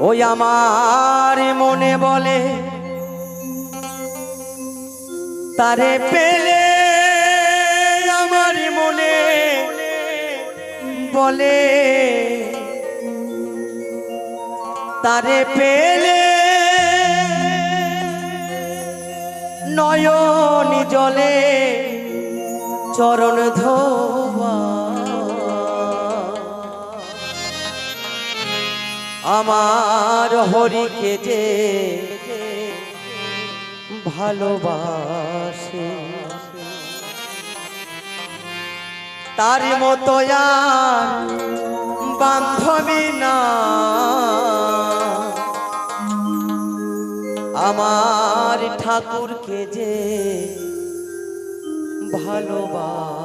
ওই আমার মনে বলে, তারে পেলে আমার মনে বলে, তারে পেলে নয়ন জলে চরণ ধোবা আমার হরিকে যে ভালোবাসে। তার মতো বান্ধবী না। আমার ঠাকুরকে যে ভালোবাসে।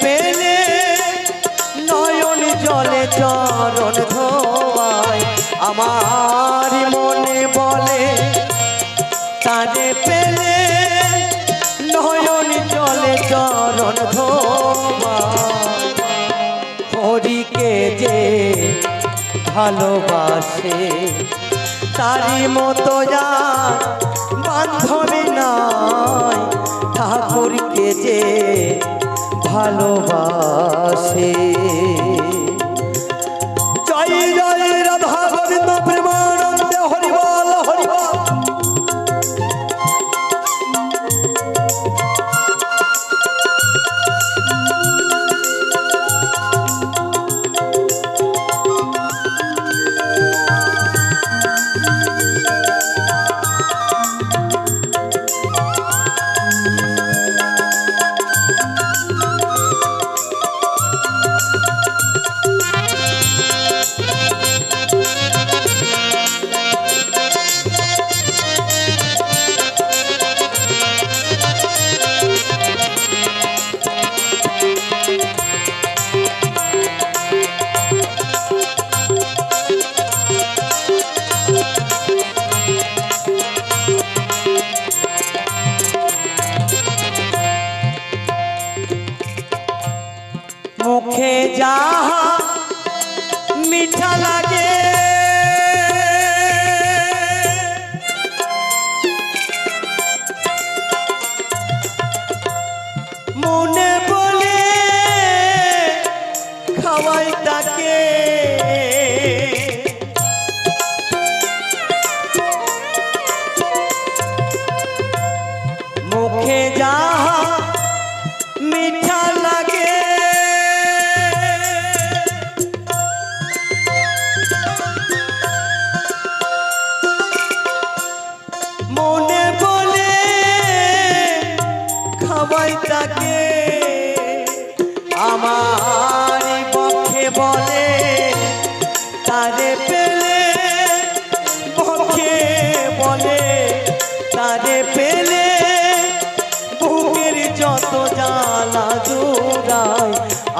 পেলে নয়ন জলে চরণ ধোয়ায়। আমার মনে বলে, তারে পেলে নয়ন জলে চরণ যে ভালোবাসে, তারই মতো যা বান্ধবী নয়। ঠাকুরকে যে ভালোবাসে। মুখে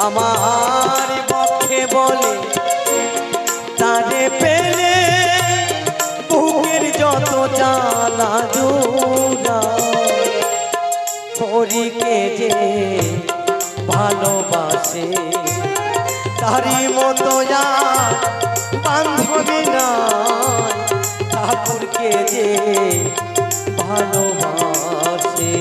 আমার পক্ষে বলে, তারে পেলে বুকের যত জোড়ায় হরিকে যে ভালোবাসে, তারই মতো আর বান্ধবী নয় ঠাকুরকে যে ভালোবাসে।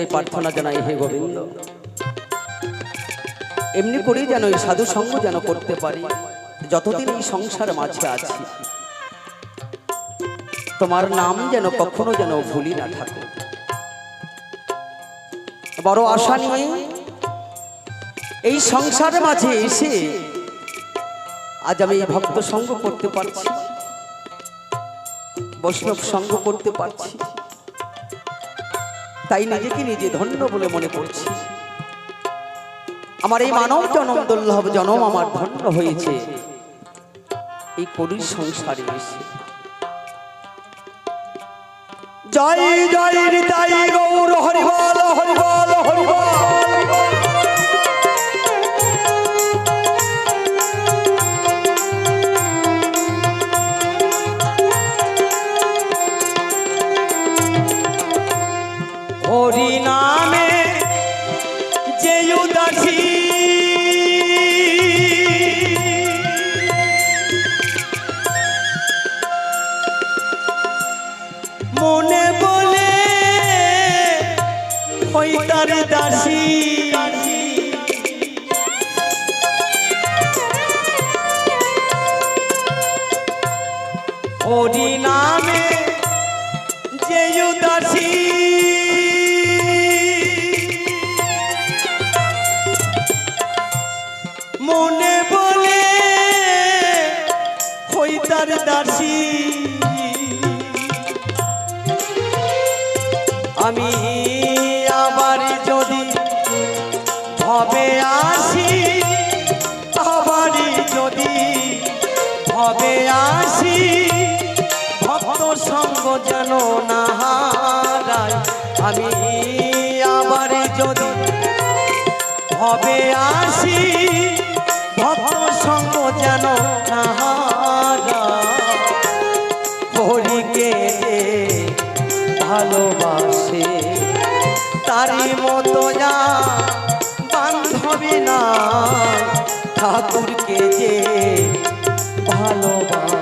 এই প্রার্থনা জানাই হে গোবিন্দ। এমনি করেই যেন এই সাধু সঙ্গ যেন করতে পারি, যতদিন এই সংসার মাঝে আছি। তোমার নাম যেন কখনো যেন ভুলি না ঠাকুর বড় আশা নিয়ে এই সংসারের মাঝে এসে আজ আমি এই ভক্ত সঙ্গ করতে পারছি, বৈষ্ণব সঙ্গ করতে পারছি। তাই নিজেকে নিজে ধন্য বলে মনে করছি। আমার এই মানব জনম, দুর্লভ জনম আমার ধন্য হয়েছে। এই কলির সংসারে এসে। জয় জয় নিতাই গৌর, হরিবল হরিবল হরিবল। যে উদাসী মনে বলে হই তার দাসী। আমি আবার যদি ভবে আসি, আবার যদি ভবে আসি, ভক্ত সঙ্গ যেন না আমি আবার যদি ভবে আসি, ভক্ত সঙ্গ যেন হরিকে ভালোবাসে, তারই মতো যা বান্ধবী না ঠাকুরকে যে ভালোবাসে।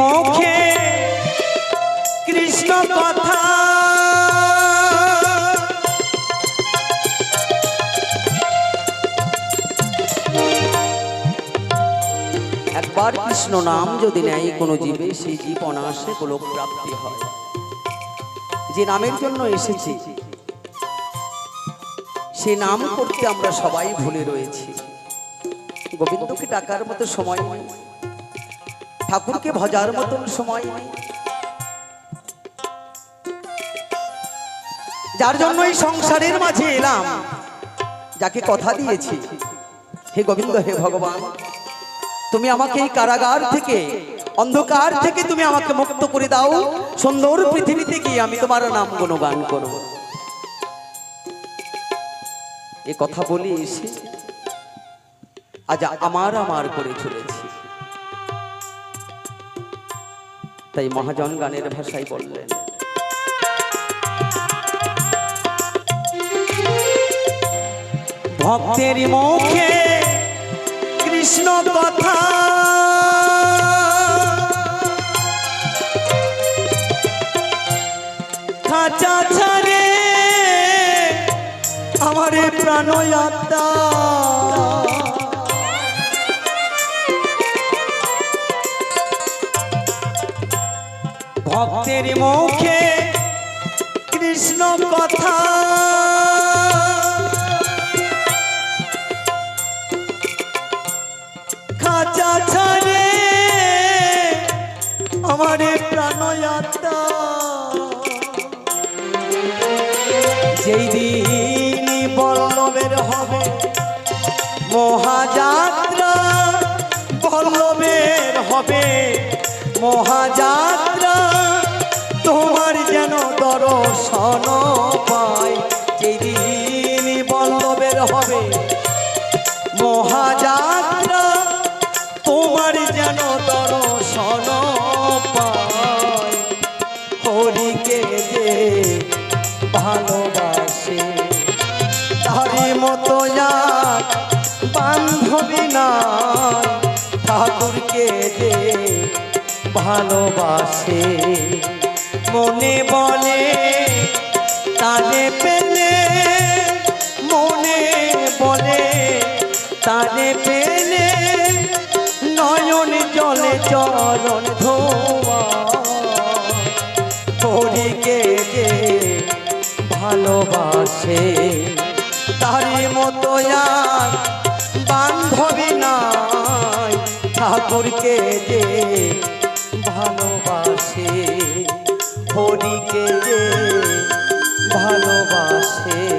মুখে কৃষ্ণ কথা। একবার কৃষ্ণ নাম যদি নেয় কোনো জীবে, সেই জীব অনায়াসে গোলক প্রাপ্তি হয়। যে নামের জন্য এসেছি, সে নাম করতে আমরা সবাই ভুলে রয়েছি। গোবিন্দকে ডাকার মতো সময় ঠাকুরকে ভজার মতন সময়। নেই যার জন্য এই সংসারের মাঝে এলাম, যাকে কথা দিয়েছি, হে গোবিন্দ, হে ভগবান, তুমি আমাকে এই কারাগার থেকে, অন্ধকার থেকে তুমি আমাকে মুক্ত করে দাও, সুন্দর পৃথিবীতে গিয়ে আমি তোমার নাম গুণগান করব। এ কথা বলি এসে আজ আমার আমার করে চলেছি। তাই মহাজন গানের ভাষায় বললেন ভক্তের মুখে কৃষ্ণ কথা। আমার প্রাণ ভক্তের মুখে কৃষ্ণ কথা। খাঁচা ছাড়ে আমার প্রাণয়াত্মা যেই দিন বল্লভের হবে মহাযাত্রা বল্লভের হবে মহাযাত্রা। দর্শন পাই যেই দিন বল্লভের হবে। মহাযাত্রা তোমার যেন দর্শন পাই হরিকে যে ভালোবাসে তারি মতো এক বান্ধবী নাই ঠাকুরকে যে ভালোবাসে। মনে বলে তারে পেলে, মনে বলে তারে পেলে, নয়ন জলে চরণ ধোয়া। যে ভালোবাসে, তারই মতো আর বান্ধবী নাই। ঠাকুরকে যে ভালোবাসে হরিকে যে ভালোবাসে।